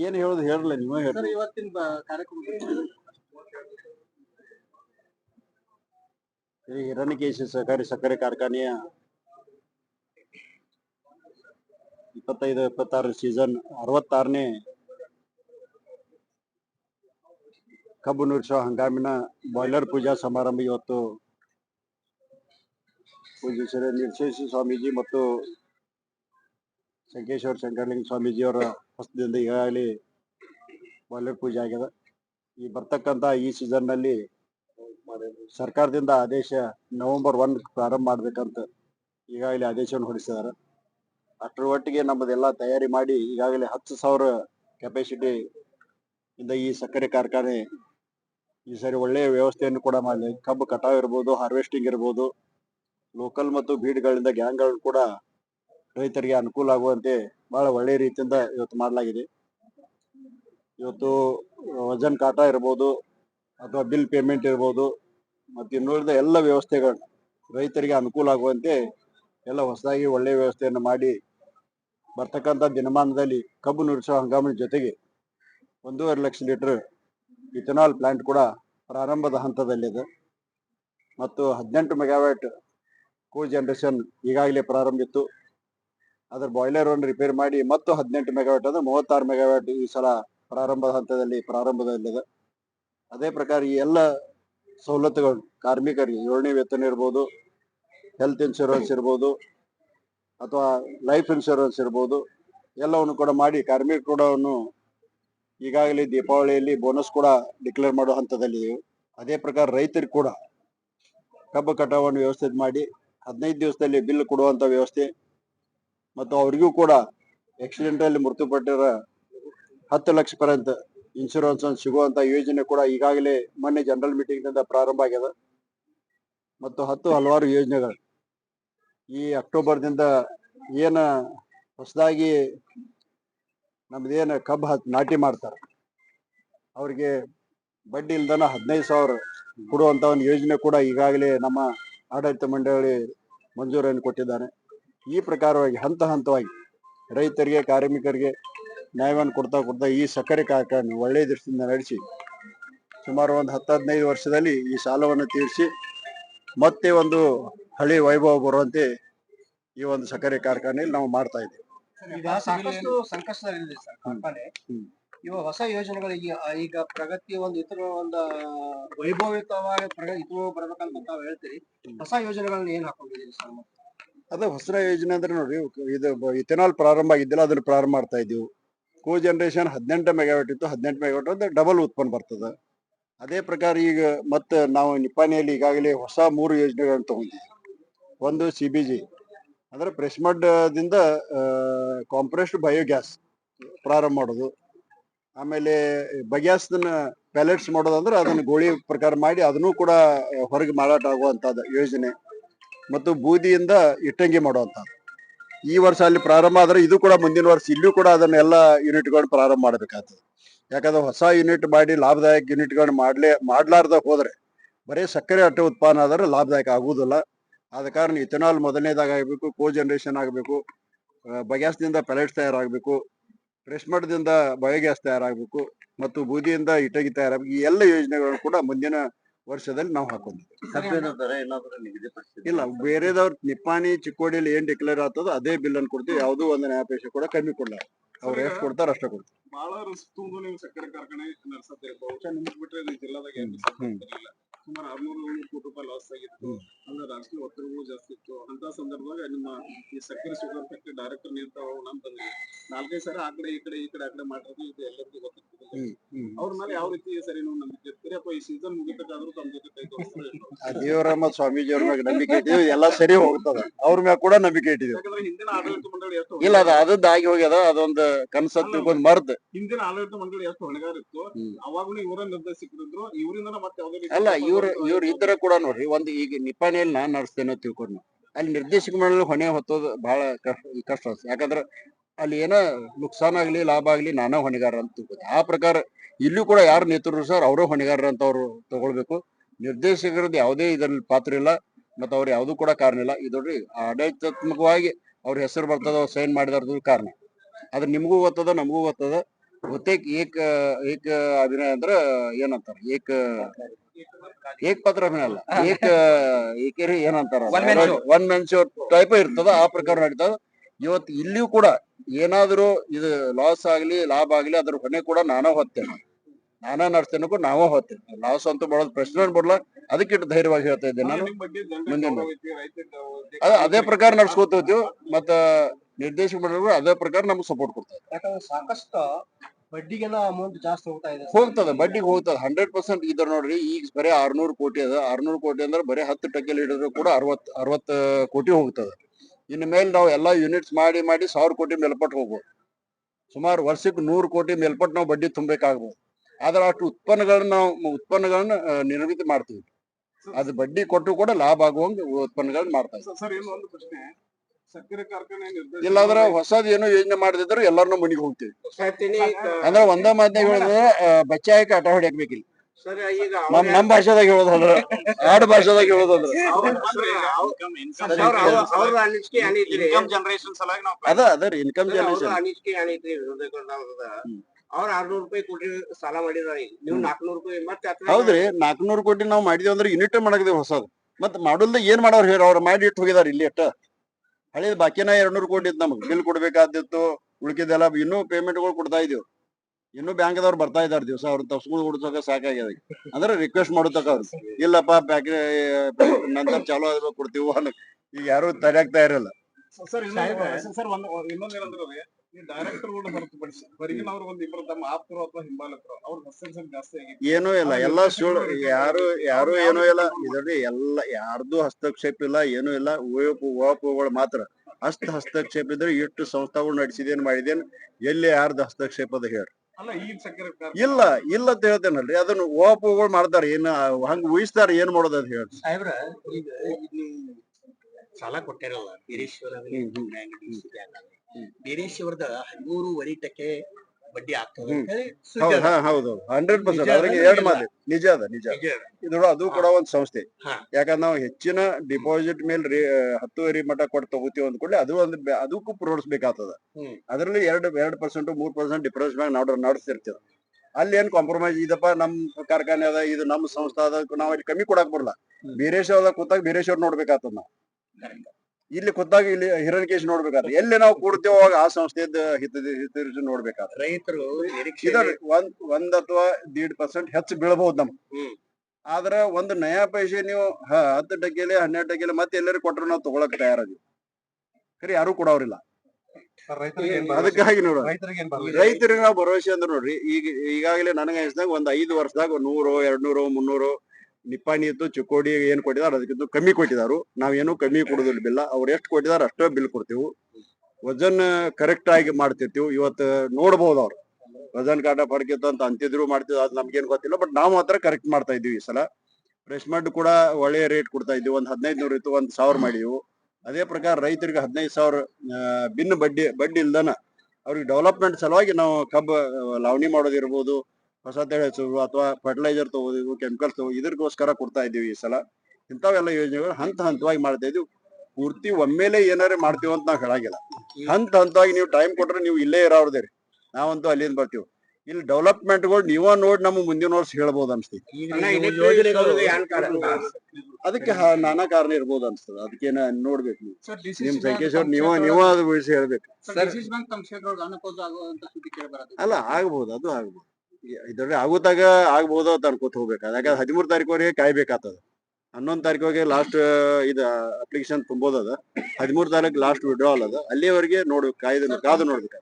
ಏನ್ ಹೇಳುದು ಹೇಳಲ್ಲ ನೀವೇ ಸರ್ ಹೇಳಿ ಇವತ್ತಿನ ಬ- ಕಾರ್ಯಕ್ರಮ ಈ ಹಿರಣ್ಯಕೇಶಿ ಸಹಕಾರಿ ಸಕ್ಕರೆ ಕಾರ್ಖಾನೆಯ ಇಪ್ಪತ್ತೈದು ಇಪ್ಪತ್ತಾರು ಸೀಸನ್ ಅರವತ್ತಾರನೇ ಕಬ್ಬು ನುರಿಸುವ ಹಂಗಾಮಿನ ಬಾಯ್ಲರ್ ಪೂಜಾ ಸಮಾರಂಭ ಇವತ್ತು ಪೂಜ್ಯ ಶ್ರೀ ನಿರ್ಶೇಷ ಸ್ವಾಮೀಜಿ ಮತ್ತು ಶಂಕೇಶ್ವರ ಶಂಕರಲಿಂಗ ಸ್ವಾಮೀಜಿಯವರ ಹಸ್ತದಿಂದ ಈಗಾಗಲೇ ಬಾಲ್ಯ ಪೂಜೆ ಆಗ್ಯದ ಈ ಬರ್ತಕ್ಕಂಥ ಈ ಸೀಸನ್ನಲ್ಲಿ ಸರ್ಕಾರದಿಂದ ಆದೇಶ ನವೆಂಬರ್ ಒನ್ ಪ್ರಾರಂಭ ಮಾಡ್ಬೇಕಂತ ಈಗಾಗಲೇ ಆದೇಶವನ್ನು ಹೊರಡಿಸಿದ್ದಾರೆ. ಅಷ್ಟರ ಒಟ್ಟಿಗೆ ನಮ್ಮದೆಲ್ಲ ತಯಾರಿ ಮಾಡಿ ಈಗಾಗಲೇ ಹತ್ತು ಸಾವಿರ ಕೆಪಾಸಿಟಿ ಇಂದ ಈ ಸಕ್ಕರೆ ಕಾರ್ಖಾನೆ ಈ ಸರಿ ಒಳ್ಳೆಯ ವ್ಯವಸ್ಥೆಯನ್ನು ಕೂಡ ಮಾಡಲಿ. ಕಬ್ಬು ಕಟಾವ್ ಇರ್ಬೋದು ಹಾರ್ವೆಸ್ಟಿಂಗ್ ಇರ್ಬೋದು ಲೋಕಲ್ ಮತ್ತು ಬೀಡ್ಗಳಿಂದ ಗ್ಯಾಂಗ್ಗಳನ್ನು ಕೂಡ ರೈತರಿಗೆ ಅನುಕೂಲ ಆಗುವಂತೆ ಬಹಳ ಒಳ್ಳೆಯ ರೀತಿಯಿಂದ ಇವತ್ತು ಮಾಡಲಾಗಿದೆ. ಇವತ್ತು ವಜನ್ ಕಾಟ ಇರ್ಬೋದು ಅಥವಾ ಬಿಲ್ ಪೇಮೆಂಟ್ ಇರ್ಬೋದು ಮತ್ತು ಇನ್ನುಳಿದ ಎಲ್ಲ ವ್ಯವಸ್ಥೆಗಳು ರೈತರಿಗೆ ಅನುಕೂಲ ಆಗುವಂತೆ ಎಲ್ಲ ಹೊಸದಾಗಿ ಒಳ್ಳೆಯ ವ್ಯವಸ್ಥೆಯನ್ನು ಮಾಡಿ ಬರ್ತಕ್ಕಂಥ ದಿನಮಾನದಲ್ಲಿ ಕಬ್ಬು ನುರಿಸುವ ಹಂಗಾಮಿನ ಜೊತೆಗೆ ಒಂದೂವರೆ ಲಕ್ಷ ಲೀಟರ್ ಇಥನಾಲ್ ಪ್ಲಾಂಟ್ ಕೂಡ ಪ್ರಾರಂಭದ ಹಂತದಲ್ಲಿದೆ. ಮತ್ತು ಹದಿನೆಂಟು ಮೆಗಾವ್ಯಾಟ್ ಕೋ ಜನರೇಷನ್ ಈಗಾಗಲೇ ಪ್ರಾರಂಭ ಇತ್ತು ಅದರ ಬಾಯ್ಲರ್ ಅನ್ನು ರಿಪೇರ್ ಮಾಡಿ ಮತ್ತು ಹದಿನೆಂಟು ಮೆಗಾವ್ಯಾಟ್ ಅಂದ್ರೆ ಮೂವತ್ತಾರು ಮೆಗಾವ್ಯಾಟ್ ಈ ಸಲ ಪ್ರಾರಂಭದ ಹಂತದಲ್ಲಿ ಪ್ರಾರಂಭದಲ್ಲಿದೆ. ಅದೇ ಪ್ರಕಾರ ಈ ಎಲ್ಲ ಸವಲತ್ತುಗಳು, ಕಾರ್ಮಿಕರಿಗೆ, ಏಳನೇ ವೇತನ ಇರ್ಬೋದು ಹೆಲ್ತ್ ಇನ್ಶೂರೆನ್ಸ್ ಇರ್ಬೋದು, ಅಥವಾ ಲೈಫ್ ಇನ್ಶೂರೆನ್ಸ್ ಇರ್ಬೋದು, ಎಲ್ಲವನ್ನು ಕೂಡ ಮಾಡಿ ಕಾರ್ಮಿಕ ಕೂಡ ಈಗಾಗಲೇ ದೀಪಾವಳಿಯಲ್ಲಿ ಬೋನಸ್ ಕೂಡ ಡಿಕ್ಲೇರ್ ಮಾಡೋ ಹಂತದಲ್ಲಿದೆ ಅದೇ ಪ್ರಕಾರ ರೈತರಿಗೆ ಕೂಡ ಕಬ್ಬು ಕಟಾವನ್ನು ವ್ಯವಸ್ಥೆ ಮಾಡಿ ಹದಿನೈದು ದಿವಸದಲ್ಲಿ ಬಿಲ್ ಕೊಡುವಂತ ವ್ಯವಸ್ಥೆ ಮತ್ತು ಅವರಿಗೂ ಕೂಡ ಆಕ್ಸಿಡೆಂಟ್ ಅಲ್ಲಿ ಮೃತಪಟ್ಟಿರೋ ಹತ್ತು ಲಕ್ಷ ಪರ್ಯಂತ ಇನ್ಶೂರೆನ್ಸ್ ಸಿಗುವಂತ ಯೋಜನೆ ಕೂಡ ಈಗಾಗಲೇ ಮೊನ್ನೆ ಜನರಲ್ ಮೀಟಿಂಗ್ನಿಂದ ಪ್ರಾರಂಭ ಆಗ್ಯದ. ಮತ್ತು ಹತ್ತು ಹಲವಾರು ಯೋಜನೆಗಳು. ಈ ಅಕ್ಟೋಬರ್ದಿಂದ ಏನ ಹೊಸದಾಗಿ ನಮ್ದೇನು ಕಬ್ಬು ಹತ್ ನಾಟಿ ಮಾಡ್ತಾರೆ. ಅವ್ರಿಗೆ ಬಡ್ಡಿ ಇಲ್ದನ ಹದಿನೈದು ಸಾವಿರ ಕೊಡುವಂತ ಒಂದು ಯೋಜನೆ ಕೂಡ ಈಗಾಗಲೇ ನಮ್ಮ ಆಡಳಿತ ಮಂಡಳಿ ಮಂಜೂರನ್ನು ಕೊಟ್ಟಿದ್ದಾರೆ. ಈ ಪ್ರಕಾರವಾಗಿ ಹಂತ ಹಂತವಾಗಿ ರೈತರಿಗೆ ಕಾರ್ಮಿಕರಿಗೆ ನ್ಯಾಯವನ್ನು ಕೊಡ್ತಾ ಕೊಡ್ತಾ ಈ ಸಕ್ಕರೆ ಕಾರ್ಖಾನೆ ಒಳ್ಳೆಯ ದೃಷ್ಟಿಯಿಂದ ನಡೆಸಿ ಸುಮಾರು ಒಂದು ಹತ್ತು ಹದಿನೈದು ವರ್ಷದಲ್ಲಿ ಈ ಸಾಲವನ್ನು ತೀರಿಸಿ ಮತ್ತೆ ಒಂದು ಹಳಿ ವೈಭವ ಬರುವಂತೆ ಈ ಒಂದು ಸಕ್ಕರೆ ಕಾರ್ಖಾನೆಯಲ್ಲಿ ನಾವು ಮಾಡ್ತಾ ಇದ್ದೀವಿ ಸಾಕಷ್ಟು ಸಂಕಷ್ಟದಲ್ಲಿದೆ ಸರ್ ಕಾರ್ಖಾನೆ. ಇವಾಗ ಹೊಸ ಯೋಜನೆಗಳು ಈಗ ಈಗ ಪ್ರಗತಿ ಒಂದು ಇತರ ಒಂದು ವೈಭವಿತವಾಗಿ ಪ್ರಗತಿ ಇತರ ಬರ್ಬೇಕಂತ ನಾವು ಹೇಳ್ತೀರಿ ಹೊಸ ಯೋಜನೆಗಳನ್ನ ಏನ್ ಹಾಕೊಂಡಿದ್ದೀರಿ ಸರ್ ಮತ್ತೆ? ಅದೇ ಹೊಸ ಯೋಜನೆ ಅಂದ್ರೆ ನೋಡ್ರಿ ಇದು ಇಥೆನಾಲ್ ಪ್ರಾರಂಭ ಆಗಿದ್ದಿಲ್ಲ ಅದನ್ನ ಪ್ರಾರಂಭ ಮಾಡ್ತಾ ಇದ್ದೀವಿ. ಕೋ ಜನರೇಷನ್ ಹದಿನೆಂಟು ಮೆಗಾವಾಟ್ ಇತ್ತು, ಹದಿನೆಂಟು ಮೆಗಾವಾಟ್ ಅಂದ್ರೆ ಡಬಲ್ ಉತ್ಪನ್ನ ಬರ್ತದೆ. ಅದೇ ಪ್ರಕಾರ ಈಗ ಮತ್ತೆ ನಾವು ನಿಪ್ಪಾಣಿಯಲ್ಲಿ ಈಗಾಗಲೇ ಹೊಸ ಮೂರು ಯೋಜನೆಗಳನ್ನು ತಗೊಂಡಿದ್ದೀವಿ. ಒಂದು ಸಿ ಬಿ ಜಿ ಅಂದ್ರೆ ಪ್ರೆಸ್ಮಡ್ದಿಂದ ಕಾಂಪ್ರೆಸ್ಡ್ ಬಯೋಗ್ಯಾಸ್ ಪ್ರಾರಂಭ ಮಾಡೋದು. ಆಮೇಲೆ ಬಗ್ಯಾಸ್ನ ಪ್ಯಾಲೆಟ್ಸ್ ಮಾಡೋದಂದ್ರೆ ಅದನ್ನ ಗೋಳಿ ಪ್ರಕಾರ ಮಾಡಿ ಅದನ್ನು ಕೂಡ ಹೊರಗೆ ಮಾರಾಟ ಆಗುವಂಥದ್ದು ಯೋಜನೆ. ಮತ್ತು ಬೂದಿಯಿಂದ ಇಟ್ಟಂಗಿ ಮಾಡುವಂಥದ್ದು. ಈ ವರ್ಷ ಅಲ್ಲಿ ಪ್ರಾರಂಭ ಆದ್ರೆ ಇದು ಕೂಡ ಮುಂದಿನ ವರ್ಷ ಇಲ್ಲೂ ಕೂಡ ಅದನ್ನೆಲ್ಲ ಯೂನಿಟ್ಗಳು ಪ್ರಾರಂಭ ಮಾಡಬೇಕಾಗ್ತದೆ. ಯಾಕಂದ್ರೆ ಹೊಸ ಯೂನಿಟ್ ಮಾಡಿ ಲಾಭದಾಯಕ ಯೂನಿಟ್ಗಳನ್ನು ಮಾಡಲೇ, ಮಾಡ್ಲಾರ್ದ ಹೋದ್ರೆ ಬರೀ ಸಕ್ಕರೆ ಅಟ್ಟೆ ಉತ್ಪಾದನೆ ಆದರೆ ಲಾಭದಾಯಕ ಆಗುವುದಿಲ್ಲ. ಆದ ಕಾರಣ ಇಥೆನಾಲ್ ಮೊದಲನೇದಾಗ ಆಗಬೇಕು ಕೋ ಜನರೇಷನ್ ಆಗಬೇಕು ಬಗ್ಯಾಸ್ದಿಂದ ಪೆಲೆಟ್ಸ್ ತಯಾರಾಗಬೇಕು ಪ್ರೆಸ್ಮಡ್ದಿಂದ ಬಯೋಗ್ಯಾಸ್ ತಯಾರಾಗಬೇಕು, ಮತ್ತು ಬೂದಿಯಿಂದ ಇಟಗಿ ತಯಾರಾಗಬೇಕು, ಈ ಎಲ್ಲ ಯೋಜನೆಗಳನ್ನು ಕೂಡ ಮುಂದಿನ ವರ್ಷದಲ್ಲಿ ನಾವು ಹಾಕೊಂಡಿದ್ದೀವಿ. ಇಲ್ಲ ಬೇರೆದವ್ರ ನಿಪ್ಪಾಣಿ ಚಿಕ್ಕೋಡಿಯಲ್ಲಿ ಏನ್ ಡಿಕ್ಲೇರ್ ಆಗ್ತದೋ ಅದೇ ಬಿಲ್ ಅನ್ನು ಕೊಡ್ತೀವಿ. ಯಾವುದೂ ಒಂದು ನ್ಯಾಯಪೇಶ ಕೂಡ ಕಮ್ಮಿ ಕೊಡಲ್ಲ ಅವ್ರು ಎಷ್ಟು ಕೊಡ್ತಾರ ಅಷ್ಟೇ ಕೊಡ್ತೀವಿ. ಬಹಳ ರಸ್ತು ನೀವು ಸಕ್ಕರೆ ಕಾರ್ಖಾನೆ ನಡ್ಸತ್ತೆ ಬಹುಶಃ ನಿಮ್ಗೆ ಬಿಟ್ರೆ ಜಿಲ್ಲಾದಾಗ ಏನ್ ಹ್ಮ್. ಇಲ್ಲ ಸುಮಾರು ಆರ್ನೂರು ಕೋಟಿ ರೂಪಾಯಿ ಲಾಸ್ ಆಗಿತ್ತು ಅಂದ್ರೆ ರಾಜಕೀಯ ಒತ್ತಡಗಳು ಜಾಸ್ತಿ ಇತ್ತು ಅಂತ ಸಂದರ್ಭದಾಗ ನಿಮ್ಮ ಈ ಸಕ್ಕರೆ ಶುಗರ್ ಫ್ಯಾಕ್ಟರಿ ಡೈರೆಕ್ಟರ್ ನೀಡ್ತಾವ ಅಂತಂದ್ರೆ ನಾಲ್ಕೈದು ಸರಿ ಆ ಕಡೆ ಈ ಕಡೆ ಈ ಕಡೆ ಆ ಕಡೆ ಮಾಡಿರೋದು ಇದು ಎಲ್ಲರಿಗೂ ಗೊತ್ತಿರ್ತದೆ ಅವ್ರ ಮೇಲೆ ಯಾವ ರೀತಿ ಸರಿ ನಾವು ನಂಬಿಕೆ ಇರ್ತೀರಿ ಅಥವಾ ಈ ಸೀಸನ್ ಮುಗಿತಕ್ಕಾದ್ರೂ ತಮ್ಮ ಜೊತೆ ಕೈ? ಆ ದೇವರ ಸ್ವಾಮೀಜಿ ಅವ್ರ ಮ್ಯಾಗ ನಂಬಿಕೆ ಇಟ್ಟಿವಿ ಎಲ್ಲ ಸರಿ ಹೋಗ್ತದ. ಅವ್ರ ಮ್ಯಾಗ ಕೂಡ ನಂಬಿಕೆ ಇಟ್ಟಿದ್ವಿ ಯಾಕಂದ್ರೆ ಹಿಂದಿನ ಆಡಳಿತ ಮಂಡಳಿ ಎಷ್ಟು ಇಲ್ಲ ಅದ ಅದದ್ದು ಆಗಿ ಹೋಗ್ಯದ ಅದೊಂದು ಕನ್ಸತ್ ತಿಳ್ಕೊಂಡ್ ಮರ್ದ್. ಹಿಂದಿನ ಆಡಳಿತ ಮಂಡಳಿ ಎಷ್ಟು ಹೊಣೆಗಾರ ಇತ್ತು. ಹ್ಮ್. ಅವಾಗೂ ಇವರ ನಿರ್ದೇಶಕರಿದ್ರು. ಇವರಿಂದ ಮತ್ತೆ ಯಾವುದೇ ಅಲ್ಲ ಇವ್ರ ಇವ್ರ ಇದ್ರ ಕೂಡ ನೋಡ್ರಿ, ಒಂದ್ ಈಗ ನಿಪಾಣಿಯಲ್ಲಿ ನಾನ್ ನಡೆಸ್ತೇನೆ ತಿಳ್ಕೊಂಡು ಅಲ್ಲಿ ನಿರ್ದೇಶಕ ಮಂಡಳಿ ಹೊಣೆ ಹೊತ್ತೋದು ಬಹಳ ಕಷ್ಟ ಕಷ್ಟ. ಯಾಕಂದ್ರ ಅಲ್ಲಿ ಏನ ನುಕ್ಸಾನ್ ಆಗ್ಲಿ, ಲಾಭ ಆಗ್ಲಿ ನಾನಾ ಹೊಣೆಗಾರ ಅಂತ ತಿಳ್ಕೊತೀನಿ ಆ ಪ್ರಕಾರ ಇಲ್ಲೂ ಕೂಡ ಯಾರು ನೇತೃತ್ವ ಸರ್, ಅವರೇ ಹೊಣೆಗಾರ ಅಂತ ಅವ್ರು ತಗೊಳ್ಬೇಕು. ನಿರ್ದೇಶಕರದ್ದು ಯಾವುದೇ ಇದ್ರಲ್ಲಿ ಪಾತ್ರ ಇಲ್ಲ, ಮತ್ತೆ ಅವ್ರು ಯಾವುದೂ ಕೂಡ ಕಾರಣ ಇಲ್ಲ. ಇದು ನೋಡ್ರಿ, ಆಡಳಿತಾತ್ಮಕವಾಗಿ ಅವ್ರ ಹೆಸರು ಬರ್ತದ ಸೈನ್ ಮಾಡಿದಾರದು ಕಾರಣ. ಅದ್ರ ನಿಮಗೂ ಗೊತ್ತದ, ನಮಗೂ ಗೊತ್ತದ. ಬಹುತೇಕ ಏಕ ಏಕ ಅಭಿನಯ ಅಂದ್ರ ಏನಂತಾರ? ಏಕ ಏಕ ಪತ್ರ ಅಭಿನಯ ಅಲ್ಲ. ಏಕ ಏಕೇರಿ ಏನಂತಾರ. ಒನ್ ಮ್ಯಾನ್ ಶೋ ಟೈಪ್ ಇರ್ತದ ಆ ಪ್ರಕಾರ ನಡೀತದ. ಇವತ್ತು ಇಲ್ಲಿಯೂ ಕೂಡ ಏನಾದ್ರು ಇದು ಲಾಸ್ ಆಗ್ಲಿ ಲಾಭ ಆಗ್ಲಿ ಅದ್ರ ಹೊಣೆ ಕೂಡ ನಾನೇ ಹೊತ್ತೇನೆ. ನಾನೇ ನಡ್ಸ್ತೇನೆ ಕೂಡ ನಾವೇ ಹೊತ್ತೇನೆ ಲಾಸ್ ಅಂತೂ ಬರೋದು ಪ್ರಶ್ನೆ ಬರಲ್ಲ ಅದಕ್ಕೆ ಇಟ್ಟು ಧೈರ್ಯವಾಗಿ ಹೇಳ್ತಾ ಇದ್ದೇನೆ ನಾನು. ಮುಂದಿನ. ಅದ ಅದೇ ಪ್ರಕಾರ ನಡ್ಸ್ಕೊತ ಹೋಗ್ತೀವಿ ಮತ್ತ ನಿರ್ದೇಶಕ ಮಾಡಿದ್ರು ಅದೇ ಪ್ರಕಾರ ನಮ್ಗೆ ಸಪೋರ್ಟ್ ಕೊಡ್ತಾರೆ. ಯಾಕಂದ್ರೆ ಸಾಕಷ್ಟು ಬಡ್ಡಿಗೆಲ್ಲ ಅಮೌಂಟ್ ಜಾಸ್ತಿ ಹೋಗ್ತಾ ಇದೆ. ಹೋಗ್ತದ ಬಡ್ಡಿಗೆ ಹೋಗ್ತದೆ. ಹಂಡ್ರೆಡ್ ಪರ್ಸೆಂಟ್ ಇದ್ರ ನೋಡ್ರಿ ಈಗ ಬರೀ ಆರ್ನೂರು ಕೋಟಿ ಅದ. ಆರ್ನೂರು ಕೋಟಿ ಅಂದ್ರೆ ಬರೀ ಹತ್ತು ಟಕ್ಕೆ ಹಿಡಿದ್ರು ಕೂಡ ಅರವತ್ ಅರವತ್ ಕೋಟಿ ಹೋಗ್ತದೆ. ಇನ್ನು ಮೇಲೆ ನಾವು ಎಲ್ಲಾ ಯೂನಿಟ್ಸ್ ಮಾಡಿ ಮಾಡಿ ಸಾವಿರ ಕೋಟಿ ಮೇಲ್ಪಟ್ಟು ಹೋಗ್ಬೋದು. ಸುಮಾರು ವರ್ಷಕ್ಕೆ ನೂರು ಕೋಟಿ ಮೇಲ್ಪಟ್ಟು ನಾವು ಬಡ್ಡಿ ತುಂಬಬೇಕಾಗ್ಬೋದು. ಆದ್ರೆ ಅಷ್ಟು ಉತ್ಪನ್ನಗಳನ್ನ ನಾವು ಉತ್ಪನ್ನಗಳನ್ನ ನಿರ್ಮಿತಿ ಮಾಡ್ತೀವಿ. ಅದು ಬಡ್ಡಿ ಕೊಟ್ಟು ಕೂಡ ಲಾಭ ಆಗುವಂಗೆ ಉತ್ಪನ್ನಗಳನ್ನ ಮಾಡ್ತಾ ಇದ್ದೀವಿ. ಇಲ್ಲಾಂದ್ರೆ ಹೊಸದ್ ಏನೋ ಯೋಜನೆ ಮಾಡದಿದ್ರು ಎಲ್ಲಾರು ಮನಿಗೆ ಹೋಗ್ತೀವಿ. ಅಂದ್ರೆ ಒಂದ ಮಾತನಾಗ ಹೇಳಿದ್ರೆ ಬಚ್ಚಾಯಕ ಆಟ ಹೊಡಿಯಾಕ್ಬೇಕಿಲ್ಲ ಸರ್ ಈಗ ನಮ್ ನಮ್ ಭಾಷೆದಾಗ ಹೇಳೋದಲ್ಲ ಆಡು ಭಾಷೆದಾಗ ನಾವು ಅದ ಅದ ರೀ ಇನ್ಕಮ್ ಜನರೇಷನ್ ಅವ್ರ ಆರ್ನೂರ್ ರೂಪಾಯಿ ಕೋಟಿ ಸಾಲ ಮಾಡಿದಾರೆ. ನೀವು ನಾಲ್ಕನೂರು ರೂಪಾಯಿ ಮತ್ತೆ ಹೌದ್ರಿ ನಾಲ್ಕನೂರು ಕೋಟಿ ನಾವು ಮಾಡಿದೇವ್ ಅಂದ್ರೆ ಯೂನಿಟ್ ಮಾಡಕದೇವ್ ಹೊಸದ್. ಮತ್ ಮಾಡಲ್ದ ಏನ್ ಮಾಡೋರ್ ಹೇಳಿ ಅವ್ರ ಮಾಡಿ ಇಟ್ಟು ಹೋಗಿದಾರ ಇಲ್ಲಿ ಅಷ್ಟ ಹಳೇದ್ ಬಾಕಿನ ಎರಡ್ನೂರು ಕೋಟಿ ಇತ್ತು ನಮಗ್. ಬಿಲ್ ಕೊಡ್ಬೇಕಾದಿತ್ತು ಉಳ್ಕಿದೆಲ್ಲ ಇನ್ನೂ ಪೇಮೆಂಟ್ಗಳು ಕೊಡ್ತಾ ಇದೀವಿ ಇನ್ನೂ ಬ್ಯಾಂಕ್ದವ್ರು ಬರ್ತಾ ಇದ್ದಾರೆ ದಿವಸ, ಅವ್ರು ತಪ್ಸ್ಕೊಂಡು ಹುಡ್ಸೋಕ ಸಾಕಾಗ್ಯದ. ಅಂದ್ರೆ ರಿಕ್ವೆಸ್ಟ್ ಮಾಡತಕ್ಕ ಅವ್ರು ಇಲ್ಲಪ್ಪ ಪ್ಯಾಕೆ ನಂತರ ಚಾಲು ಆಗ್ಬೇಕು, ಕೊಡ್ತೀವಿ ಈಗ ಯಾರು ತರ್ಯಾಗ್ತಾ ಇರಲ್ಲ. ಸರ್, ಇನ್ನೊಂದ್ ಏನಂದ್ರೆ ಈ ಹೊರತುಪಡಿಸಿ ಒಂದ್ ತಮ್ಮ ಆಪ್ತರು ಅಥವಾ ಹಿಂಬಾಲಕರು ಅವ್ರ ಹಸ್ತಾಂತರ ಜಾಸ್ತಿ ಆಗೈತಿ ಏನೂ ಇಲ್ಲ ಎಲ್ಲಾ ಸುಳ್ಳು ಯಾರು ಯಾರು ಏನೂ ಇಲ್ಲ. ಇದರಲ್ಲಿ ಎಲ್ಲ ಯಾರ್ದು ಹಸ್ತಕ್ಷೇಪ ಇಲ್ಲ ಏನೂ ಇಲ್ಲ. ಉಪ ಉಪಗಳು ಮಾತ್ರ. ಅಷ್ಟ ಹಸ್ತಕ್ಷೇಪ ಇದ್ರೆ ಎಷ್ಟು ಸಂಸ್ಥಾಗಳು ನಡೆಸಿದೇನ್ ಮಾಡಿದೇನ್ ಎಲ್ಲಿ ಯಾರ್ದು ಹಸ್ತಕ್ಷೇಪ ಅದ ಹೇಳ ಅಲ್ಲ ಈ ಸಕ್ಕರೆ ಕಾರ್ಖಾನೆ ಇಲ್ಲ ಇಲ್ಲ ಅಂತ ಹೇಳ್ತೇನಲ್ರಿ. ಅದನ್ನ ಓಪುಗಳು ಮಾಡ್ತಾರ ಏನ ಹಂಗ ಊಹಿಸ್ತಾರ ಏನ್ ಮಾಡೋದ್ ಅದ್ ಹೇಳಿ ಸಾಹೇಬ್ರ ಈಗ ಇಲ್ಲಿ ಸಾಲ ಕೊಟ್ಟಿರಲ್ಲ ಬೀರೇಶ್ವರ ಬೀರೇಶ್ವರದ ಹದಿಮೂರುವರೆ ಟಕ್ಕೆ ಬಡ್ಡಿ ಆಗ್ತದೆ ಅಂತ ಹೇಳಿ ಸುದ್ದಿ ಅದ. ಹೌದು ಹಂಡ್ರೆಡ್ ಪರ್ಸೆಂಟ್. ನಿಜ ಅದ್ರಾಗ ಅದ, ಎರಡ್? ಮಾತು ನಿಜ ಅದ ನಿಜ ನಿಜ ಅದ. ಇದು ಅದು ಕೂಡ ಒಂದ್ ಸಂಸ್ಥೆ. ಹಾ. ಯಾಕಂದ್ರೆ ನಾವು ಹೆಚ್ಚಿನ ಡಿಪಾಸಿಟ್ ಮೇಲೆ ರೇ ಹತ್ತುವರಿ ಮಟ್ಟ ಕೊಟ್ಟು ತಗೋತೀವಿ ಅಂದ್ಕೊಳ್ಳಿ ಅದು ಒಂದು ಬೆ- ಅದಕ್ಕೂ ಪೂರೈಸ್ಬೇಕಾಗ್ತದ. ಹ್ಮ್. ಅದರಲ್ಲಿ ಎರಡ್ ಎರಡ್ ಪರ್ಸೆಂಟ್ ಮೂರ್ ಪರ್ಸೆಂಟ್ ಡಿಫರೆನ್ಸ್ ಮ್ಯಾಗ ನಾವು ನಡೆಸ್ತಿರ್ತೀವಿ. ಅಲ್ಲಿ ಏನ್ ಕಾಂಪ್ರಮೈಸ್ ಇದಪ್ಪ ನಮ್ ಕಾರ್ಖಾನೆ ಅದ ಇದು ನಮ್ ಸಂಸ್ಥೆ ಅದ ನಾವ್ ಅಲ್ಲಿ ಕಮ್ಮಿ ಕೊಡಕ್ ಬರಲ್ಲ. ಬೀರೇಶ್ವರ ಕೂತಾಗ ಬೀರೇಶ್ವರ್ ನೋಡ್ಬೇಕಾಗ್ತದ ನಾವು. ಇಲ್ಲಿ ಖುದ್ದಾಗ ಇಲ್ಲಿ ಹಿರಣ್ಕೇಶ್ ನೋಡ್ಬೇಕಾದ್ರೆ. ಎಲ್ಲಿ ನಾವು ಕೂಡ್ತೇವೋ ಅವಾಗ ಆ ಸಂಸ್ಥೆದ ಹಿತ ಹಿತದೃಷ್ಟಿ ನೋಡ್ಬೇಕಾದ್ರೆ. ರೈತರು ಇದಾರೆ ಒಂದ್ ಒಂದ್ ಅಥವಾ ದೀಡ್ ಪರ್ಸೆಂಟ್ ಹೆಚ್ಚು ಬೀಳಬಹುದು ನಮ್. ಆದ್ರ ಒಂದ್ ನಯಾ ಪೈಸೆ ನೀವು ಹ ಹತ್ತು ಟಕ್ಕೆಲೆ ಹನ್ನೆರಡು ಟಕ್ಕೆಲೆ ಮತ್ತೆ ಎಲ್ಲರೂ ಕೊಟ್ರು ನಾವು ತಗೊಳಕ್ ತಯಾರಾಗಿ ಖರೀ ಯಾರು ಕೊಡೋರಿಲ್ಲ. ಅದಕ್ಕಾಗಿ ನೋಡ್ರಿ ರೈತರಿಗೆ ನಾವು ಭರವಸೆ ಅಂದ್ರೆ ನೋಡ್ರಿ ಈಗ ಈಗಾಗಲೇ ನನಗೆ ಅನಿಸಿದಾಗ ಒಂದ್ ಐದು ವರ್ಷದಾಗ ನೂರು ಎರಡ್ ನೂರು ಮುನ್ನೂರು ನಿಪ್ಪಾಣಿ ಇತ್ತು ಚಿಕ್ಕೋಡಿ ಏನ್ ಕೊಟ್ಟಿದಾರ ಅದಕ್ಕಿಂತ ಕಮ್ಮಿ ಕೊಟ್ಟಿದಾರು. ನಾವೇನು ಕಮ್ಮಿ ಕೊಡುದಿಲ್ಲ ಬಿಲ್ಲ. ಅವ್ರು ಎಷ್ಟು ಕೊಟ್ಟಿದಾರ ಅಷ್ಟೇ ಬಿಲ್ ಕೊಡ್ತೀವಿ. ವಜನ್ ಕರೆಕ್ಟ್ ಆಗಿ ಮಾಡ್ತಿರ್ತೀವಿ. ಇವತ್ತು ನೋಡ್ಬೋದು ಅವ್ರು. ವಜನ್ ಕಾಟ ಪಡ್ಕಿತ್ತು ಅಂತ ಅಂತಿದ್ರು ಮಾಡ್ತಿದ್ರು, ಅದು ನಮ್ಗೇನು ಗೊತ್ತಿಲ್ಲ. ಬಟ್ ನಾವು ಮಾತ್ರ ಕರೆಕ್ಟ್ ಮಾಡ್ತಾ ಇದೀವಿ ಈ ಸಲ. ಫ್ರೆಶ್ ಮಡ್ ಕೂಡ ಒಳ್ಳೆಯ ರೇಟ್ ಕೊಡ್ತಾ ಇದ್ವಿ ಒಂದು ಹದಿನೈದು ನೂರು ಇತ್ತು, ಒಂದ್ ಸಾವಿರ ಮಾಡಿದ್ವು. ಅದೇ ಪ್ರಕಾರ ರೈತರಿಗೆ ಹದಿನೈದು ಸಾವಿರ ಬಿನ್ ಬಡ್ಡಿ ಬಡ್ಡಿ ಇಲ್ದನ ಅವ್ರಿಗೆ ಡೆವಲಪ್ಮೆಂಟ್ ಸಲುವಾಗಿ ನಾವು ಕಬ್ಬು ಲಾವಣಿ ಮಾಡೋದಿರ್ಬೋದು. ಹೊಸ ತಳಿ ಅಥವಾ ಫರ್ಟಿಲೈಸರ್ ತಗೋದು ಕೆಮಿಕಲ್ಸ್ ತಗೋ ಇದಕ್ಕೋಸ್ಕರ ಕೊಡ್ತಾ ಇದೀವಿ ಈ ಸಲ. ಇಂಥವೆಲ್ಲ ಯೋಜನೆಗಳು ಹಂತ ಹಂತವಾಗಿ ಮಾಡ್ತಾ ಇದೀವಿ. ಪೂರ್ತಿ ಒಮ್ಮೆಲೆ ಏನಾರೇ ಮಾಡ್ತೀವಿ ಅಂತ ನಾವು ಹೇಳಾಗಿಲ್ಲ. ಹಂತ ಹಂತವಾಗಿ ನೀವು ಟೈಮ್ ಕೊಟ್ರೆ ನೀವು ಇಲ್ಲೇ ಇರೋರ್ದೇ ರೀ. ನಾವಂತೂ ಅಲ್ಲಿಂದ ಬರ್ತೀವಿ. ಇಲ್ಲಿ ಡೆವಲಪ್ಮೆಂಟ್ಗಳು ನೀವ ನೋಡಿ ನಮ್ಮ ಮುಂದಿನ ವರ್ಷ ಹೇಳ್ಬೋದು ಅನ್ಸ್ತೈತಿ? ಅದಕ್ಕೆ ನಾನಾ ಕಾರಣ ಇರ್ಬೋದು ಅನ್ಸ್ತದ. ಅದಕ್ಕೇನ ನೋಡ್ಬೇಕು ನೀವು. ನಿಮ್ ಸಂಕೇಶ್ವರ್ ನೀವ ನೀವ ಅದು ಉಳಿಸಿ ಹೇಳ್ಬೇಕು. ಅಲ್ಲ ಆಗ್ಬೋದು ಅದು ಆಗ್ಬೋದು. ಇದ್ರಲ್ಲಿ ಆಗುತ್ತಾಗ ಆಗ್ಬೋದು ಅಂತ ಅನ್ಕೋತ ಹೋಗ್ಬೇಕು. ಯಾಕಂದ್ರೆ ಹದಿಮೂರ್ ತಾರೀಕುವರೆಗೆ ಕಾಯ್ಬೇಕಾಗ್ತದ. ಹನ್ನೊಂದ್ ತಾರೀಕುವರೆಗೆ ಲಾಸ್ಟ್ ಇದ ಅಪ್ಲಿಕೇಶನ್ ತುಂಬೋದದ ಹದಿಮೂರ್ ತಾರೀಕು ಲಾಸ್ಟ್ ವಿಡ್ರಾವಲ್ ಅದ. ಅಲ್ಲಿಯವರೆಗೆ ನೋಡ್ಬೇಕು ಕಾಯ್ದು ಕಾದು ನೋಡ್ಬೇಕು.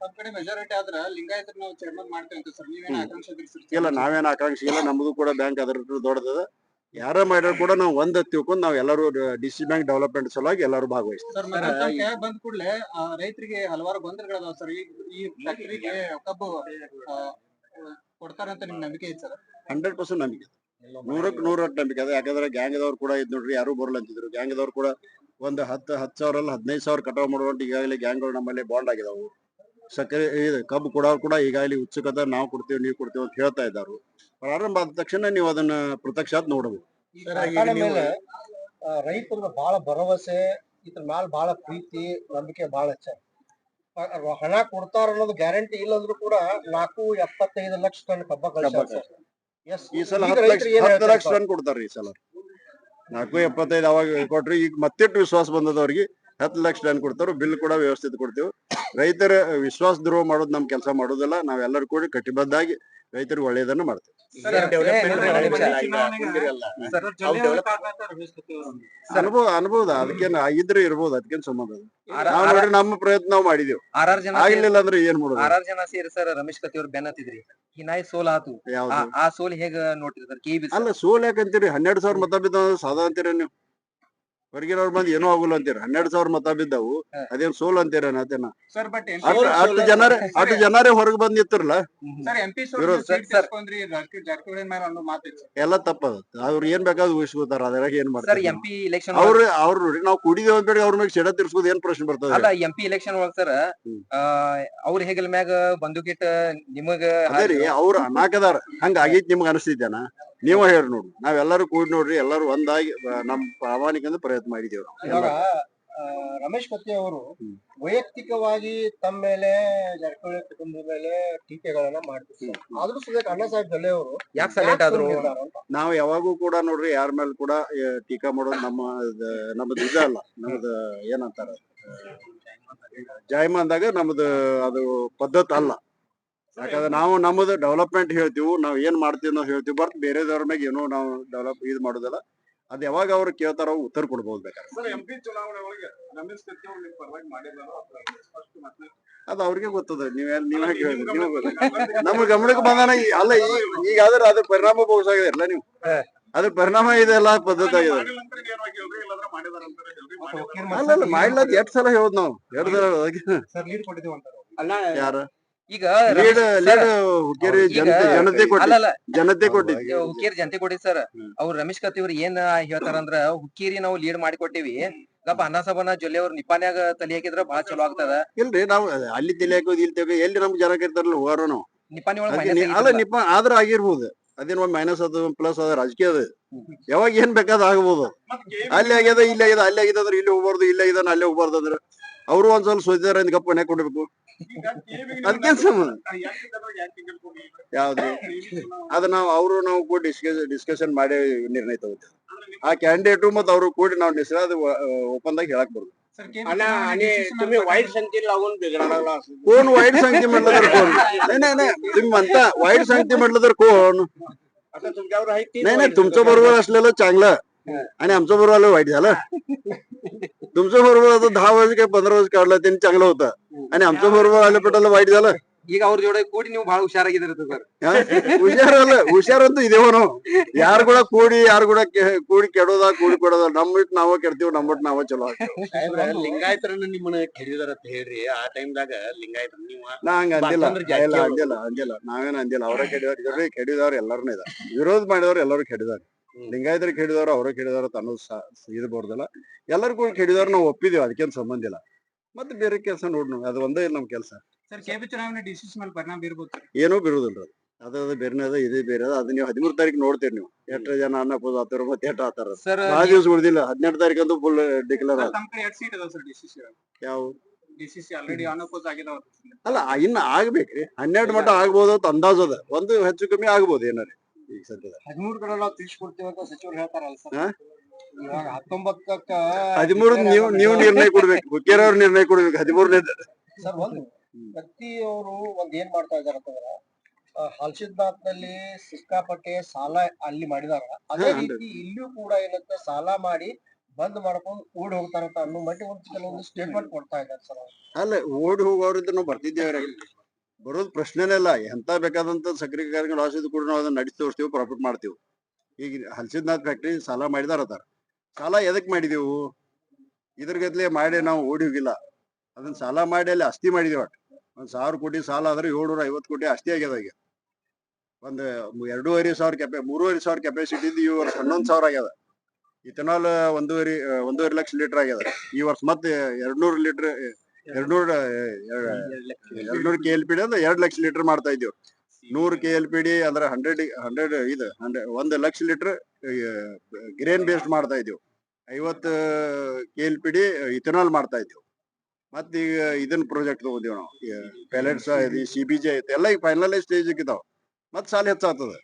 ಇಲ್ಲ ನಾವೇನ್ ಆಕಾಂಕ್ಷಿ ಇಲ್ಲ. ನಮ್ದು ಕೂಡ ಬ್ಯಾಂಕ್ ಅದ್ರ ದೊಡ್ಡದ. ಯಾರ ಮಾಡಿದ್ರು ಕೂಡ ನಾವು ಒಂದ್ ತಿಳ್ಕೊಂಡು ನಾವ್ ಎಲ್ಲರೂ ಡಿ ಸಿ ಬ್ಯಾಂಕ್ ಡೆವಲಪ್ಮೆಂಟ್ ಸಲುವಾಗಿ ಎಲ್ಲರೂ ಭಾಗವಹಿಸ್ತೀವಿ. ಬಂದ ಕೂಡಲೇ ರೈತರಿಗೆ ಹಲವಾರು ಗೊಂದಲಗಳದಾವ ಸರ್. ಈ ಫ್ಯಾಕ್ಟರಿಗೆ ಕಬ್ಬು ಕೊಡ್ತಾರಂತ ನಿಮ್ ನಂಬಿಕೆ ಐತೆ ಸರ್? ಹಂಡ್ರೆಡ್ ಪರ್ಸೆಂಟ್ ನಂಬಿಕೆ. ನೂರಕ್ಕೆ ನೂರಕ್ಕೆ ನಂಬಿಕೆ. ಅದ ಯಾಕಂದ್ರೆ ಗ್ಯಾಂಗ್ದವ್ರು ಕೂಡ ಇದ್ ನೋಡ್ರಿ ಯಾರು ಬರಲ್ಲ ಅಂತಿದ್ರು. ಗ್ಯಾಂಗ್ದವ್ರು ಕೂಡ ಒಂದು ಹತ್ತು ಹತ್ತು ಸಾವಿರ ಅಲ್ಲಿ ಹದಿನೈದು ಸಾವಿರ ಕಟಾವ್ ಮಾಡುವಂತ ಈಗಾಗಲೇ ಗ್ಯಾಂಗ್ಗಳು ನಮ್ಮಲ್ಲಿ ಬಾಂಡ್ ಆಗಿದಾವು. ಸಕ್ಕರೆ ಇದು ಕಬ್ಬು ಕೊಡೋರು ಕೂಡ ಈಗಾಗಲೇ ಉತ್ಸುಕತೆ ನಾವು ಕೊಡ್ತೀವಿ ನೀವು ಕೊಡ್ತೀವಿ ಅಂತ ಹೇಳ್ತಾ ಇದ್ದಾರೆ ಪ್ರಾರಂಭ ಆದ ತಕ್ಷಣ ನೀವು ಅದನ್ನ ಪ್ರತ್ಯಕ್ಷಾತ್ ನೋಡಬಹುದು ರೈತರ ಬಹಳ ಭರವಸೆ ಇದ್ರ ಮ್ಯಾಲ ಬಹಳ ಪ್ರೀತಿ ನಂಬಿಕೆ ಬಹಳ ಹೆಚ್ಚ ಹ- ಹಣ ಕೊಡ್ತಾರ ಅನ್ನೋದು ಗ್ಯಾರಂಟಿ ಇಲ್ಲ ಅಂದ್ರೂ ಕೂಡ ನಾಲ್ಕು ಎಪ್ಪತ್ತೈದು ಲಕ್ಷ ಟನ್ ಕಬ್ಬ. Yes. ಈ ಸಲ ಹತ್ತು ಲಕ್ಷ ಟನ್ ಕೊಡ್ತಾರ ಈ ಸಲ ನಾಲ್ಕು ಎಪ್ಪತ್ತೈದು ಅವಾಗ ಕೊಟ್ರಿ ಈಗ ಮತ್ತಿಟ್ಟು ವಿಶ್ವಾಸ ಬಂದದವ್ರಿಗೆ ಹತ್ತು ಲಕ್ಷ ಟನ್ ಕೊಡ್ತಾರ ಬಿಲ್ ಕೂಡ ವ್ಯವಸ್ಥಿತ ಕೊಡ್ತೇವೆ ರೈತರ ವಿಶ್ವಾಸ ದ್ರೋಹ ಮಾಡೋದು ನಮ್ ಕೆಲಸ ಮಾಡೋದಿಲ್ಲ ನಾವೆಲ್ಲರೂ ಕೂಡ ಕಟಿಬದ್ಧಾಗಿ ರೈತರಿಗೆ ಒಳ್ಳೇದನ್ನು ಮಾಡ್ತೇವೆ ಅನುಭವ ಅನುಭವ ಅದಕ್ಕೇನು ಇದ್ರೆ ಇರ್ಬೋದು ಅದಕ್ಕೇನು ಸಂಬಂಧ ಅದು. ನಾವ್ ನೋಡ್ರಿ ನಮ್ಮ ಪ್ರಯತ್ನ ನಾವು ಮಾಡಿದೆವು. ಆರ್ ಆರ್ ಜನ ಆಗಿರ್ಲಿಲ್ಲ ಅಂದ್ರೆ ಏನ್ ಮಾಡೋದು? ಆರ್ ಆರ್ ಜನ ಸೇರಿ ಸರ್ ರಮೇಶ್ ಕತ್ತಿ ಅವ್ರು ಬೆನ್ನತ್ತಿದ್ರಿ. ಈ ಹಿನಾಯ್ ಸೋಲ್ ಆತು. ಆ- ಆ ಸೋಲ್ ಹೇಗ ನೋಡ್ತೀರಿ ಸರ್ ಕೆ ಬಿ ಅಲ್ಲ ಸೋಲ್ ಯಾಕಂತೀರಿ? ಹನ್ನೆರಡು ಸಾವಿರ ಮತ ಬಿದ್ದ ಸಾದಾ ಅಂತೀರ ನೀವು? ಹೊರಗಿನವ್ರು ಬಂದ್ ಏನೋ ಆಗುಲ್ಲ ಅಂತೀರ. ಹನ್ನೆರಡ್ ಸಾವಿರ ಮತ ಬಿದ್ದವು. ಅದೇನ್ ಸೋಲ್ ಅಂತೀರ ಅದೇನ ಸರ್ ಬಟ್ ಅಷ್ಟು ಜನರೇ ಹೊರಗ್ ಜನರೇ ಹೊರಗೆ ಬಂದ್ ಸರ್ ಎಂಪಿ. ಜಾರಕಿಹೊಳಿ ಮೇಲೆ ಅನ್ನೋ ಮಾತಿತ್ತು ಎಲ್ಲ ತಪ್ಪದ ಅವ್ರು ಏನ್ ಬೇಕಾದ್ರು ಊಹಿಸ್ಕೋತಾರ. ಅದ್ರಾಗ ಏನ್ ಸರ್ ಮಾಡ್ತಾರೆ ಎಂ ಪಿ ಇಲೆಕ್ಷನ್ ಅವ್ರು ಅವ್ರು ನೋಡಿ ನಾವು ಕುಡಿದೇವ್ ಅಂತೇಳಿ ಅವ್ರ ಮ್ಯಾಗ ಸಿಡ ತಿರ್ಸ್ಕೋದ್ ಏನ್ ಪ್ರಶ್ನೆ ಬರ್ತದೆ? ಅಲ್ಲ ಎಂ ಪಿ ಇಲೆಕ್ಷನ್ ಒಳಗ್ ಸರ್. ಅವ್ರ ಹೆಗಲ ಮ್ಯಾಗ ಬಂದೂಕಿಟ್ಟ ನಿಮಗ ಅದೇ ರೀ ಅವ್ರ ಅನಾಕದಾರ. ಹಂಗ ಆಗೈತ್ ನಿಮ್ಗ ಅನಿಸ್ತಿದ್ದೇನ? ನೀವ ಹೇಳ್ರಿ ನೋಡ್ರಿ. ನಾವೆಲ್ಲರೂ ಕೂಡಿ ನೋಡ್ರಿ ಎಲ್ಲರೂ ಒಂದಾಗಿ ನಮ್ ಪ್ರಾಮಾಣಿಕ ಪ್ರಯತ್ನ ಮಾಡಿದೇವ್ ಇವಾಗ ಆ, ರಮೇಶ್ ಕತ್ತಿ ಅವರು. ವೈಯಕ್ತಿಕವಾಗಿ ತಮ್ಮ ಮೇಲೆ ಜಾರಕಿಹೊಳಿ ಕುಟುಂಬದ ಮೇಲೆ ಟೀಕೆಗಳನ್ನ ಮಾಡ್ತಿದ್ರು ಆದ್ರೂ ಸುಧಾಕ್ ಅಣ್ಣ ಸಾಹೇಬ್ ಜೊಲ್ಲೆ ಅವರು ಯಾಕೆ ಸೈಲೆಂಟ್ ಆದ್ರು? ನಾವ್ ಯಾವಾಗೂ ಕೂಡ ನೋಡ್ರಿ ಯಾರ ಮೇಲೆ ಕೂಡ ಟೀಕಾ ಮಾಡೋದು ನಮ್ಮ ಇದ- ನಮ್ದು ಇದ ಅಲ್ಲ. ನಮ್ದು ಏನಂತಾರ ಜಾಯಮಾನ್ದಾಗ ಅಂದಾಗ ನಮ್ದು ಅದು ಪದ್ಧತಿ ಅಲ್ಲ. ಯಾಕಂದ್ರೆ ನಾವು ನಮ್ಮದು ಡೆವಲಪ್ಮೆಂಟ್ ಹೇಳ್ತೀವಿ ನಾವ್ ಏನ್ ಮಾಡ್ತೀವಿ ನಾವು ಹೇಳ್ತೀವಿ ಬರ್ತ ಬೇರೆದವ್ರ ಮ್ಯಾಗ ಏನೋ ನಾವು ಡೆವಲಪ್ ಇದು ಮಾಡೋದಿಲ್ಲ ಅದ್ ಯಾವಾಗ ಅವ್ರು ಕೇಳ್ತಾರ ಉತ್ತರ ಕೊಡ್ಬೋದು ಬೇಕಾದ್ರೆ. ಅದು ಅವ್ರಿಗೆ ಗೊತ್ತದ ನೀವ್ ನೀವ್ ಹೇಗೆ ನಮ್ಮ ಗಮನಕ್ಕೆ ಬಂದಾನ ಈ- ಅಲ್ಲ ಈಗ ಈಗಾದ್ರೆ ಅದ್ರ ಪರಿಣಾಮ ಅಲ್ಲ ನೀವು? ಅದ್ರ ಪರಿಣಾಮ ಇದೆಲ್ಲ ಪದ್ಧತಿ ಆಗಿದೆ ಅಲ್ಲ ಅಲ್ಲ ಮಾಡ್ಲ ಎಷ್ಟ್ ಸಲ ಹೇಳೋದ್ ನಾವು? ಎರಡ್ ಸಲ ಅದಕ್ಕೆ. ಸರ್ ಲೀಡ್ ಕೊಟ್ಟಿದ್ದೀವಿ ಅಂತ ಯಾರ? ಈಗ ಲೀಡ್ ಲೀಡ್ ಸರ್, ಹುಕ್ಕೇರಿ ಜನತೆ ಕೊಟ್ಟಿದ್ ಕೊಟ್ಟಿದ್ವಿ ಹುಕ್ಕೇರಿ ಜನತೆ ಕೊಡಿ ಸರ್. ಅವ್ರು ರಮೇಶ್ ಕತ್ತಿ ಅವ್ರು ಏನ್ ಹೇಳ್ತಾರಂದ್ರ ಹುಕ್ಕೇರಿ ನಾವು ಲೀಡ್ ಮಾಡಿ ಕೊಟ್ಟಿವಿ. ಗಪ್ಪ ಅನ್ನ ಸಭನ ಜೊಲ್ಲೆ ಅವ್ರ ನಿಪಾನ್ಯಾಗ ತಲೆ ಹಾಕಿದ್ರ ಬಹಳ ಚಲೋ ಆಗ್ತದ. ಇಲ್ರಿ ನಾವ್ ಅಲ್ಲಿ ತಲೆ ಹಾಕೋದು ಇಲ್ಲಿ ಎಲ್ಲಿ ನಮ್ಗೆ ಜನ ಕರಿತಾರಲ್ಲ ಹೋಗಾರ ನಾವು ನಿಪಾನಿ ಒಳಗೆ ಅಲ್ಲ. ನಿಪ್ಪ ಆದ್ರ ಆಗಿರ್ಬೋದು. ಅದೇನ್ ಒಂದ್ ಮೈನಸ್ ಅದ ಪ್ಲಸ್ ಅದ ರಾಜಕೀಯ ಅದ. ಯಾವಾಗ ಏನ್ ಬೇಕಾದ ಆಗ್ಬೋದು. ಅಲ್ಲಿ ಆಗ್ಯದ ಇಲ್ಲಿ ಆಗ್ಯದ ಅಲ್ಲಿ ಆಗಿದ್ರೆ ಅಂದ್ರೆ ಇಲ್ಲಿ ಹೋಗ್ಬಾರ್ದು ಇಲ್ಲಿ ಆಗ್ಯದ ಅಲ್ಲೇ ಹೋಗ್ಬಾರ್ದು ಅಂದ್ರೆ. ಅವರು ಒಂದ್ ಸ್ವಲ್ಪ ಸೋತಿದಾರ ಅಂತ ಗಪ್ಪ ಮನೆ ಕೊಡ್ಬೇಕು ಅದಕ್ಕೇನ್ ಸಂಬಂಧ ಯಾವ್ದ್ರಿ ಅದ ನಾವು ಅವರು ನಾವು ಕೂಡ ಡಿಸ್ಕಸ್ ಡಿಸ್ಕಷನ್ ಮಾಡಿ ನಿರ್ಣಯ ತಗೋತೀವಿ ಆ ಕ್ಯಾಂಡಿಡೇಟ್ ಮತ್ತ ಅವರು ಕೂಡಿ ನಾವು ಡಿಸ್ಕಸ್ ಅದು ಓಪನ್ ದಾಗ ಹೇಳಕ್ ಬರ್ಬೋದು सर आणि आणि तुम्ही वाईट संगती लावून बिघडायला असं कोण वाईट सांगते म्हटलं तर कोण नाही नाही नाही तुम्ही म्हणता वाईट सांगते म्हटलं तर कोण आता तुमच्यावर आहे तीन नाही नाही वाईट तुमच्या बरोबर असलेलं चांगलं आणि आमच्या बरोबर आलं वाईट झालं तुमच्या बरोबर आता दहा वर्ष काय पंधरा वर्ष काढलं त्यांनी चांगलं होतं आणि आमच्या बरोबर आलं पटाला वाईट झालं ಈಗ ಅವ್ರ ಜೋಡಿ ಕೂಡಿ ನೀವು ಬಹಳ ಹುಷಾರಾಗಿದ್ದೀರಿ ಸರ್ ಹಾ? ಹುಷಾರಲ್ಲ ಹುಷಾರಂತೂ ಇದೇವೋ ನಾವು ಯಾರು ಕೂಡ ಕೂಡಿ ಯಾರು ಕೂಡ ಕೆ- ಕೂಡಿ ಕೆಡೋದ ಕೂಡಿ ಕೊಡೋದ ನಮ್ ಬಿಟ್ಟು ನಾವ ಕೆಡ್ತೀವಿ ನಮ್ ಬಿಟ್ಟು ನಾವ ಚಲೋ ಆಗ್ತೀವಿ ಸಾಹೇಬ್ರ ಲಿಂಗಾಯತರನ್ನ ನಿಮ್ಮನ್ನ ಕೆಡಿದಾರ ಅಂತ ಹೇಳ್ರಿ ಆ ಟೈಮ್ದಾಗ ಲಿಂಗಾಯತರ ನೀವ ನಾ ಹಂಗ ಅಂದಿಲ್ಲ ಬಾಲಚಂದ್ರ ಜಾರಕಿಹೊಳಿ ಇಲ್ಲ ಅಂದಿಲ್ಲ ಅಂದಿಲ್ಲ ನಾವೇನ್ ಅಂದಿಲ್ಲ ಅವರೇ ಕೆಡಿದವ್ರು ಇದ್ರಿ ಕೆಡಿದವ್ರು ಎಲ್ಲಾರನೇ ಇದಾರೆ ವಿರೋಧ ಮಾಡಿದವ್ರು ಎಲ್ಲರೂ ಕೆಡಿದಾರೆ ಲಿಂಗಾಯತರು ಕೇಳಿದವರು ಅವರೇ ಕೆಡಿದವ್ರು ಅಂತ ಅನ್ನೋದು ಸಾ- ಇದು ಬರ್ದಲ್ಲ. ಎಲ್ಲರೂ ಕೂಡ ಕೆಡಿದವ್ರು ನಾವು ಒಪ್ಪಿದೀವಿ ಅದಕ್ಕೇನು ಸಂಬಂಧ ಇಲ್ಲ. ಮತ್ತೆ ಬೇರೆ ಕೆಲಸ ನೋಡ್ ನಾವು ಅದು ಒಂದೇ ನಮ್ಮ ನಮ್ ಕೆಲಸ. ಸರ್ ಕೆಪಿ ಚುನಾವಣೆ ಡಿಸಿಷನ್ ಮೇಲೆ ಪರಿಣಾಮ ಬೀರ್ಬೋದು ಏನೂ ಬಿರುದಿಲ್ಲ ಅದು. ಅದು ಬೇರೆ ಅದ ಇದೇ ಬೇರೆ ಅದ ಅದು ನೀವು ಹದಿಮೂರು ತಾರೀಕು ನೋಡ್ತೀರಿ ನೀವು. ಎಷ್ಟು ಜನ ಅನ್ನಪೋದು ಆತರ ಮತ್ತೆ ಎಷ್ಟು ಆತಾರ ಸರ್ ಭಾಳ ದಿವಸ ಉಳಿದಿಲ್ಲ ಹದಿನೆಂಟು ತಾರೀಕು ಅಂತೂ ಫುಲ್ ಡಿಕ್ಲೇರ್ ಯಾವ? ಅಲ್ಲ ಇನ್ನ ಆಗ್ಬೇಕ್ರಿ. ಹನ್ನೆರಡು ಮಟ್ಟ ಆಗ್ಬೋದು ಅಂತ ಅಂದಾಜ್ ಅದ. ಒಂದು ಹೆಚ್ಚು ಕಮ್ಮಿ ಆಗ್ಬೋದು ಏನಾರಿ. ಈಗ ಸದ್ಯದ. ಹದಿಮೂರು ಕಡೆ ನಾವು ತಿಳಿಸ್ಕೊಡ್ತೀವಿ ಅಂತ ಸಚಿವರು ಹೇಳ್ತಾರಲ್ಲ ಸರ್? ಇವಾಗ ಹತ್ತೊಂಬತ್ತಕ್ಕ ಹದಿಮೂರು ನೀವು ನೀವು ನಿರ್ಣಯ ಕೊಡ್ಬೇಕು. ಹುಕ್ಕೇರವ್ರ ನಿರ್ಣಯ ಕೊಡ್ಬೇಕು. ಹದಿಮೂರನೇ ಸರ್ ಒಂದು. ವ್ಯಕ್ತಿ ಅವರು ಒಂದ್ ಏನ್ ಮಾಡ್ತಾ ಇದಾರೆ ಅಂತಂದ್ರೆ ಹಲ್ಸಿದ್ನಾಥ್ನಲ್ಲಿ ಸಿಕ್ಕಾಪಟ್ಟೆ ಸಾಲ ಅಲ್ಲಿ ಮಾಡಿದಾರ. ಅದೇ ರೀತಿ ಇಲ್ಲೂ ಕೂಡ ಏನಂತ ಸಾಲ ಮಾಡಿ ಬಂದ್ ಮಾಡ್ಕೊಂಡು ಓಡ್ ಹೋಗ್ತಾರಂತ ಅನ್ನೋ ಮಟ್ಟಿ ಒಂದು ಕೆಲವೊಂದು ಸ್ಟೇಟ್ಮೆಂಟ್ ಕೊಡ್ತಾ ಇದ್ದಾರೆ ಸರ್ ಅಲ್ಲ ಓಡಿ ಹೋಗೋರಿಂದ ನಾವು ಬರ್ತಿದ್ದೇವ್ರಿ ಬರೋದು ಪ್ರಶ್ನೆನೇ ಇಲ್ಲ. ಎಂತ ಬೇಕಾದಂತ ಸಕ್ಕರೆ ಕಾರ್ಯಕ್ರಮ ಲಾಸ್ ಕೂಡ ನಾವು ಅದನ್ನ ನಡೆಸಿ ತೋರಿಸ್ತೀವಿ ಪ್ರಾಫಿಟ್ ಮಾಡ್ತೀವಿ. ಈಗ ಹಲ್ಸಿದ್ನಾಥ್ ಫ್ಯಾಕ್ಟ್ರಿ ಸಾಲ ಮಾಡಿದಾರ ಅದಾರ. ಸಾಲ ಎದಕ್ ಮಾಡಿದೆವು? ಇದ್ರ ಗತ್ಲೆ ಮಾಡಿ ನಾವು ಓಡಿ ಹೋಗಿಲ್ಲ. ಅದನ್ನ ಸಾಲ ಮಾಡಿ ಅಲ್ಲಿ ಅಸ್ತಿ ಮಾಡಿದೀವಿ ಒಟ್ಟು. ಒಂದ್ ಸಾವಿರ ಕೋಟಿ ಸಾಲ ಆದ್ರೆ ಏಳ್ನೂರ ಐವತ್ತು ಕೋಟಿ ಅಸ್ತಿ ಆಗ್ಯದ ಈಗ. ಒಂದು ಎರಡೂವರೆ ಸಾವಿರ ಕೆಪೆ, ಮೂರುವರೆ ಸಾವಿರ ಕೆಪಾಸಿಟಿ ಇದ್ದು ಈ ವರ್ಷ ಹನ್ನೊಂದು ಸಾವಿರ ಆಗ್ಯದ. ಇಥನಾಲ್ ಒಂದೂವರೆ ಒಂದೂವರೆ ಲಕ್ಷ ಲೀಟರ್ ಆಗ್ಯದ. ಈ ವರ್ಷ ಮತ್ತೆ ಎರಡ್ನೂರು ಲೀಟರ್ ಎರಡ್ನೂರ ಎರಡ್ನೂರು ಕೆ ಎಲ್ ಪಿ ಡಿ ಅಂದ್ರೆ ಎರಡ್ ಲಕ್ಷ ಲೀಟರ್ ಮಾಡ್ತಾ ಇದ್ದೀವಿ. ನೂರು ಕೆ ಎಲ್ ಪಿ ಡಿ ಅಂದ್ರೆ ಹಂಡ್ರೆಡ್ ಹಂಡ್ರೆಡ್ ಇದು ಹಂಡ್ರೆಡ್ ಒಂದು ಲಕ್ಷ ಲೀಟರ್ ಗ್ರೇನ್ ಬೇಸ್ಡ್ ಮಾಡ್ತಾ ಇದ್ದೀವಿ. ಐವತ್ತು K L P D ethanol ಮಾಡ್ತಾ ಇದ್ದೀವಿ. ಮತ್ ಈಗ ಇದನ್ನ ಪ್ರಾಜೆಕ್ಟ್ ತಗೊಂಡಿವ್ ನಾವು ಪ್ಯಾಲೆಟ್ಸ್ ಸಿ ಬಿ ಜಿ ಐತೆ ಎಲ್ಲ ಈಗ ಫೈನಲೈಸ್ ಸ್ಟೇಜ್ ಇದಾವ. ಮತ್ ಸಾಲ ಹೆಚ್ಚಾಗ್ತದ.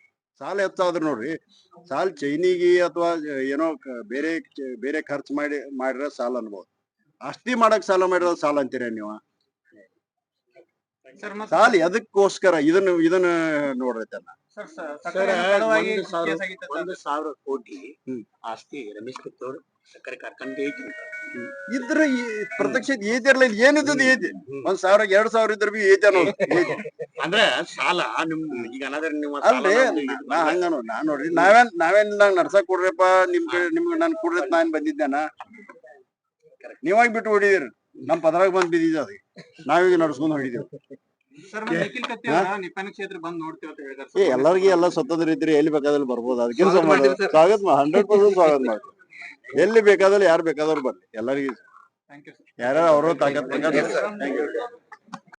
ಸಾಲ ಹೆಚ್ಚಾದ್ರ ನೋಡ್ರಿ ಸಾಲ ಚೈನಿಗೆ ಅಥವಾ ಏನೋ ಬೇರೆ ಬೇರೆ ಖರ್ಚು ಮಾಡಿ ಮಾಡಿರೋ ಸಾಲ ಅನ್ಬೋದು. ಆಸ್ತಿ ಮಾಡಕ್ ಸಾಲ ಮಾಡಿರೋ ಸಾಲ ಅಂತೀರ ನೀವು? ಸರ್ ಸಾಲ ಎದಕ್ಕೋಸ್ಕರ ಇದನ್ನ ಇದನ್ನ ನೋಡ್ರೈತಲ್ಲ ಒಂದು ಸಾವಿರ ಕೋಟಿ ಆಸ್ತಿ ರಮೇಶ್ ಕಿತ್ತೂರ್ ಸಕ್ಕರೆ ಕಾರ್ಖಾನೆ ಐತಿ ಇದ್ರ ಈ ಪ್ರತ್ಯಕ್ಷ ಇರ್ಲಿಲ್ಲ ಏನಿದ್ದದ ಐತಿ ಒಂದ್ ಸಾವಿರ ಎರಡ್ ಸಾವಿರ ಇದ್ರ ಬಿ ಐತಿ ಅನ್ನೋದು. ಅಂದ್ರ ಸಾಲ ನಿಮ್ ಈಗ ಅನಾದ್ರ ನಿಮ್ಮ ಅಲ್ರಿ ನಾ ಹಂಗ ನಾನ್ ನಾ ನೋಡ್ರಿ ನಾವೇನ್ ನಾವೇನ್ ನಂಗ್ ನಡ್ಸಕ್ ಕೊಡ್ರಿಪ್ಪ ನಿಮ್ ಕಡೆ ನಿಮ್ಗೆ ನನ್ ಕೊಡ್ರಿ ನಾನ್ ಬಂದಿದ್ದೇನ? ನೀವಾಗ ಬಿಟ್ಟು ಹೊಡಿದಿರಿ ನಮ್ ಪದ್ರಾಗ ಬಂದ್ ಬಿದ್ದಿದ್ದ ಅದಕ್ಕೆ ನಾವೀಗ ನಡ್ಸ್ಕೊಂಡ್ ಹೊಡಿದೇವ್. ಏ ಎಲ್ಲರಿಗೂ ಎಲ್ಲ ಸ್ವತಂತ್ರ ಇದ್ರಿ ಎಲ್ಲಿ ಬೇಕಾದಲ್ಲಿ ಬರ್ಬೋದು. ಅದಕ್ಕೆ ಸ್ವಾಗತ ಹಂಡ್ರೆಡ್ ಪರ್ಸೆಂಟ್ ಸ್ವಾಗತ ಮಾಡಿ ಎಲ್ಲಿ ಬೇಕಾದಲ್ಲಿ ಯಾರು ಬೇಕಾದವ್ರು ಬರ್ಲಿ. ಎಲ್ಲರಿಗೂ. ಯಾರು ಅವ್ರ ತಾಕತ್